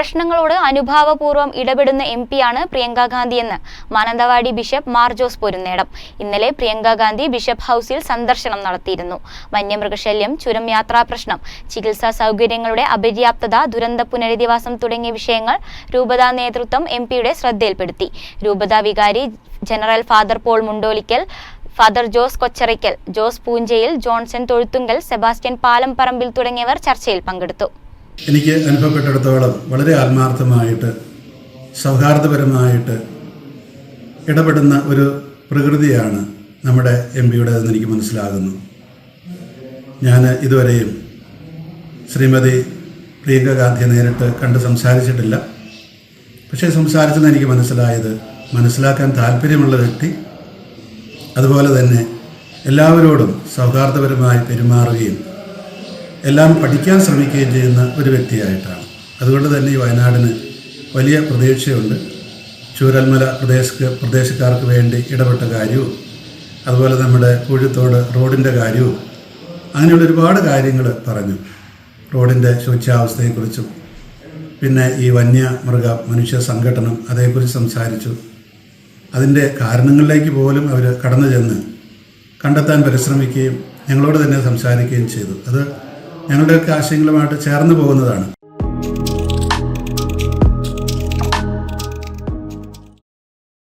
പ്രശ്നങ്ങളോട് അനുഭാവപൂർവം ഇടപെടുന്ന എം പിയാണ് പ്രിയങ്ക ഗാന്ധിയെന്ന് മാനന്തവാടി ബിഷപ്പ് മാർ ജോസ് പൊരുന്നേടം. ഇന്നലെ പ്രിയങ്ക ഗാന്ധി ബിഷപ്പ് ഹൗസിൽ സന്ദർശനം നടത്തിയിരുന്നു. വന്യമൃഗശല്യം ചുരം യാത്രാ പ്രശ്നം ചികിത്സാ സൗകര്യങ്ങളുടെ അപര്യാപ്തത ദുരന്ത പുനരധിവാസം തുടങ്ങിയ വിഷയങ്ങൾ രൂപതാ നേതൃത്വം എം പിയുടെ ശ്രദ്ധയിൽപ്പെടുത്തി. രൂപതാ വികാരി general father Paul Mundolickal father Jose Kocharackal Jose Poonchayil Johnson Thozhuthunkal Sebastian Palamparambil തുടങ്ങിയവർ ചർച്ചയിൽ പങ്കെടുത്തു. എനിക്ക് അനുഭവപ്പെട്ടിടത്തോളം വളരെ ആത്മാർത്ഥമായിട്ട് സൗഹാർദ്ദപരമായിട്ട് ഇടപെടുന്ന ഒരു പ്രകൃതിയാണ് നമ്മുടെ എം പിയുടേതെന്ന് എനിക്ക് മനസ്സിലാകുന്നു. ഞാൻ ഇതുവരെയും ശ്രീമതി പ്രിയങ്ക ഗാന്ധിയെ നേരിട്ട് കണ്ട് സംസാരിച്ചിട്ടില്ല. പക്ഷേ സംസാരിച്ചെന്ന് എനിക്ക് മനസ്സിലായത് മനസ്സിലാക്കാൻ താല്പര്യമുള്ള വ്യക്തി അതുപോലെ തന്നെ എല്ലാവരോടും സൗഹാർദ്ദപരമായി പെരുമാറുകയും എല്ലാം പഠിക്കാൻ ശ്രമിക്കുകയും ചെയ്യുന്ന ഒരു വ്യക്തിയായിട്ടാണ്. അതുകൊണ്ട് തന്നെ ഈ വയനാടിന് വലിയ പ്രതീക്ഷയുണ്ട്. ചൂരൽമല പ്രദേശ പ്രദേശക്കാർക്ക് വേണ്ടി ഇടപെട്ട കാര്യവും അതുപോലെ നമ്മുടെ കുഴിത്തോട് റോഡിന്റെ കാര്യവും അങ്ങനെയുള്ള ഒരുപാട് കാര്യങ്ങൾ പറഞ്ഞു. റോഡിന്റെ ശുചിയാവസ്ഥയെക്കുറിച്ചും പിന്നെ ഈ വന്യ മൃഗ മനുഷ്യ സംഘടനം അതേക്കുറിച്ച് സംസാരിച്ചു. അതിന്റെ കാരണങ്ങളിലേക്ക് പോലും അവർ കടന്നു ചെന്ന് കണ്ടെത്താൻ പരിശ്രമിക്കുകയും ഞങ്ങളോട് തന്നെ സംസാരിക്കുകയും ചെയ്തു. അത് ഞങ്ങളുടെയൊക്കെ ആശയങ്ങളുമായിട്ട് ചേർന്ന് പോകുന്നതാണ്.